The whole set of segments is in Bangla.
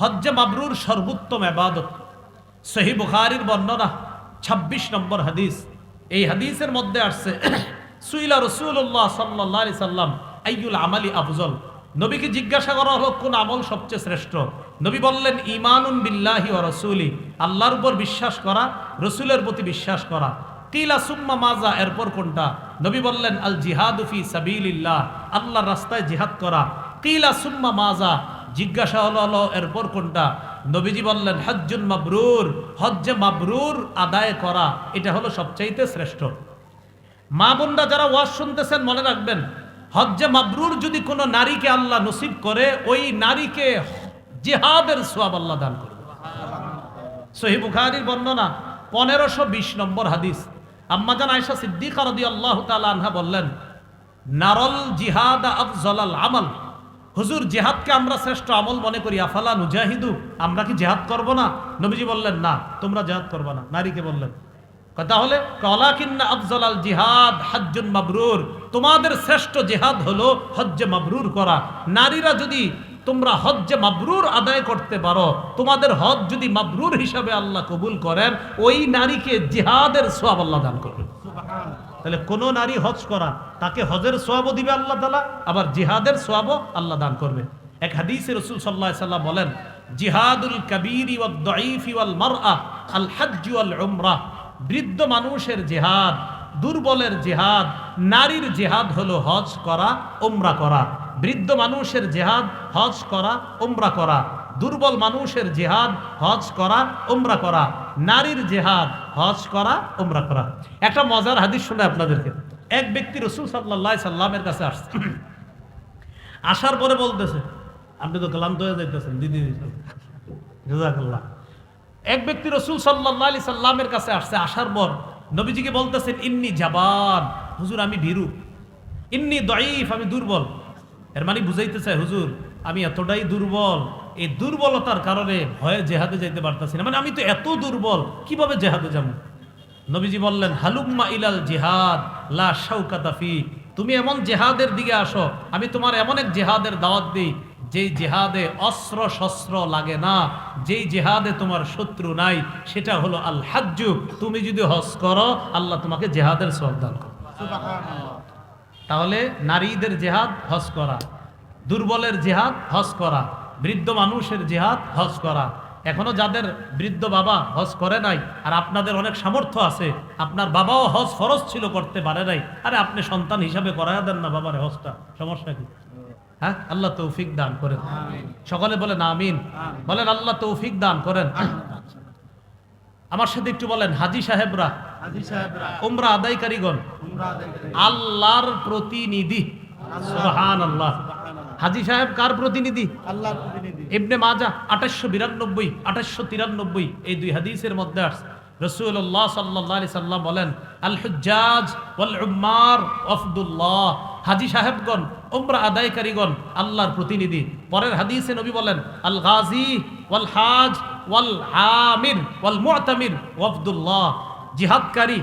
হজ্জে মাবরুর সর্বোত্তম আবাদত। সহি বুখারির বর্ণনা ২৬ নম্বর হাদিস। এই হাদিসের মধ্যে আসছে, সুইলা রসুল্লাহ সাল্লাহ সাল্লাম, আইয়ুল আমালি আফজল। নবীকে জিজ্ঞাসা করা হলো, কোন আমল সবচেয়ে শ্রেষ্ঠ? নবী বললেন, ইমানুন বিল্লাহি ও রসুলি, আল্লাহর উপর বিশ্বাস করা, রসুলের প্রতি বিশ্বাস করা। কিলা সুম্মা মাজা, এরপর কোনটা? নবী বললেন, আল জিহাদুফি সাবিলিল্লাহ, আল্লাহর রাস্তায় জিহাদ করা। কিলা সুম্মা মাজা জিজ্ঞাসা হলো হলো এরপর কোনটা? নবীজি বললেন, হজ্জুন মাবরুর, হজ্জে মাবরুর আদায় করা, এটা হলো সবচাইতে শ্রেষ্ঠ। মা বোনরা যারা ওয়াজ শুনতেছেন, মনে রাখবেন, হজ্জে মাবরুর যদি কোনো নারীকে আল্লাহ নসিব করে, ওই নারীকে জিহাদের সোয়াব আল্লাহ দান করবে। সহি বুখারির বর্ণনা, পনেরোশো বিশ নম্বর হাদিস। আম্মাজান আয়সা সিদ্দিক রদি আল্লাহ তালা আনহা বললেন, নারল জিহাদ আফজলাল আমল। হুজুর, জেহাদকে আমরা শ্রেষ্ঠ আমল মনে করি। আফালা নুজাহিদু, আমরা কি জিহাদ করব না? নবীজি বললেন, না, তোমরা জিহাদ করবে না। নারীকে বললেন তাহলে কলাকিন্না আফজলাল জিহাদ হাজ্জুন মাবরুর। তোমাদের শ্রেষ্ঠ জেহাদ হলো হজ্জে মাবরুর করা। নারীরা যদি তোমরা হজ্জে মাবরুর আদায় করতে পারো, তোমাদের হজ যদি মাবরুর হিসাবে আল্লাহ কবুল করেন, ওই নারীকে জিহাদের সোয়াব আল্লাহ দান করবেন। তাহলে কোন নারী হজ করা, তাকে হজের সোয়াবও দিবে আল্লাহ তালা আবার জিহাদের সোয়াবও আল্লাহ দান করবে। এক হাদিসে রসুল সাল্লাহ বলেন, জিহাদুল কবির উমরাহ বৃদ্ধ মানুষের জেহাদ, দুর্বলের জেহাদ, নারীর জেহাদ হলো হজ করা ওমরা করা। বৃদ্ধ মানুষের জেহাদ, হজ করা ওমরা করা। দুর্বল মানুষের জেহাদ, হজ করা ওমরা করা। নারীর জেহাদ, হজ করা ওমরা করা। একটা মজার হাদিস শুনে আপনাদেরকে। এক ব্যক্তি রসুল সাল্লাহ সাল্লামের কাছে আসছে। আসার পরে বলতেছে, আপনি তো ক্লান্ত হয়ে যাইতেছেন, দিদি জাজাকাল্লাহ এক ব্যক্তি রসুল সাল্লাহ আলি সাল্লামের কাছে আসছে। আসার পর নবীজিকে বলতেছেন, ইন্নি জাবান, হুজুর আমি ভীরু। ইন্নি দঈফ, আমি দুর্বল। এর মানে বুঝাইতে চাই হুজুর, আমি এতটাই দুর্বল এই দুর্বলতার কারণে ভয়ে জেহাদে যাইতে পারতাছি না। মানে আমি তো এত দুর্বল কীভাবে জেহাদে যাব? নবীজি বললেন হালুম্মা ইলাল জেহাদ লা শাউকাতাফি তুমি এমন জেহাদের দিকে আসো আমি তোমার এমন এক জেহাদের দাওয়াত দিই যেই জেহাদে অস্ত্র শস্ত্র লাগে না যেই জেহাদে তোমার শত্রু নাই সেটা হলো আল হাজ্জু। তুমি যদি হজ করো আল্লাহ তোমাকে জেহাদের দান করো তাহলে নারীদের জেহাদ হজ করা। দুর্বলের জেহাদ হজ করা। বৃদ্ধ মানুষের জেহাদ হজ করা। এখনও যাদের বৃদ্ধ বাবা হজ করে নাই আর আপনাদের অনেক সামর্থ্য আছে আপনার বাবাও হজ ফরজ ছিল করতে পারে নাই। আরে আপনি সন্তান হিসাবে করাইয়া দেন না বাবার হজটা সমস্যা কি? হ্যাঁ? আল্লাহ তৌফিক দান করেন। সকলে বলেন আমিন। বলেন আল্লাহ তৌফিক দান করেন। আমার সাথে একটু বলেন হাজি সাহেবরা উমরা আদায়কারীগণ আল্লাহর প্রতিনিধি। সুবহান আল্লাহ হাজি সাহেব কার প্রতিনিধি? আল্লাহ প্রতিনিধি। ইবনে মাজা আঠাশশো বিরানব্বই আঠাশশো তিরানব্বই এই দুই হাদিসের মধ্যে আসছে। রসুল্লাহ সাল্লাম বলেন আল হুজ্জাজ ওয়াল উম্মার ওফদুল্লাহ হাজি সাহেবগণ আদায়কারীগণ আল্লাহর প্রতিনিধি। পরের হাদিসে নবী বলেন আল গাজী ওয়াল হাজ ওয়াল আমির ওয়াল মুআতামির ওফদুল্লাহ জিহাদকারী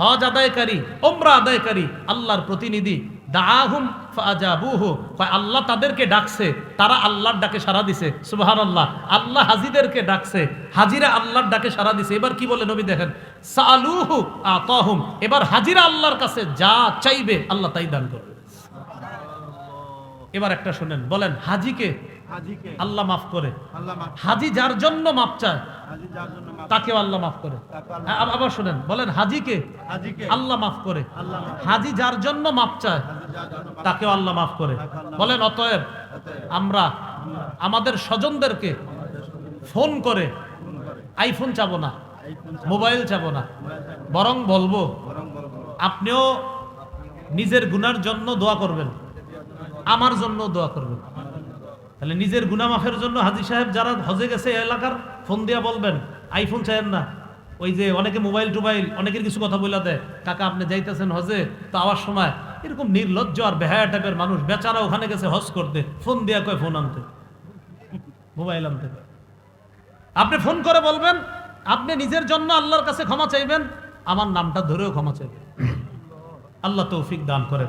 হজ আদায়কারী ওমরা আদায়কারী আল্লাহর প্রতিনিধি। দাহুম ফাজাবুহু আল্লাহ তাদেরকে ডাকছে তারা আল্লাহর ডাকে সাড়া দিছে। সুবহানাল্লাহ। আল্লাহ হাজিদেরকে ডাকছে হাজিরা আল্লাহর ডাকে সাড়া দিছে। এবার কি বলে নবী দেখেন? সালুহু আতাহুম। এবার হাজিরা আল্লাহর কাছে যা চাইবে আল্লাহ তাই দান করবে। এবার একটা শুনেন বলেন হাজিকে আল্লাহ মাফ করে। হাজি যার জন্য মাপ চায় মাফ তাকেও আল্লাহ মাফ করে। আল্লাহ- হ্যাঁ, আব- আবার শুনেন বলেন হাজিকে হাজিকে আল্লাহ মাফ করে। হাজি যার জন্য মাপ চায় তাকেও আল্লাহ মাফ করে। বলেন, অতএব আমরা আমাদের স্বজনদেরকে ফোন করে আইফোন চাবো না, মোবাইল চাবো না, বরং বলব, আপনিও নিজের গুনার জন্য দোয়া করবেন, আমার জন্য দোয়া করবেন। তাহলে নিজের গুনা মাফের জন্য হাজি সাহেব যারা হজে গেছে এলাকার, ফোন দিয়া বলবেন, আইফোন চাইেন না। ওই যে অনেকে মোবাইল টোবাইল অনেকের কিছু কথা বলে দেয়, কাকা, আপনি যাইতেছেন হজে, তো আওয়ার সময় এরকম নির্লজ্জ আর বেহায়া টাইপের মানুষ, বেচারা ওখানে গেছে হজ করতে। ফোন দিয়া কয়, ফোন আনতে। মোবাইল আনতে। আপনি ফোন করে বলবেন, আপনি নিজের জন্য আল্লাহর কাছে ক্ষমা চাইবেন, আমার নামটা ধরেও ক্ষমা চাইবেন। আল্লাহ তৌফিক দান করেন।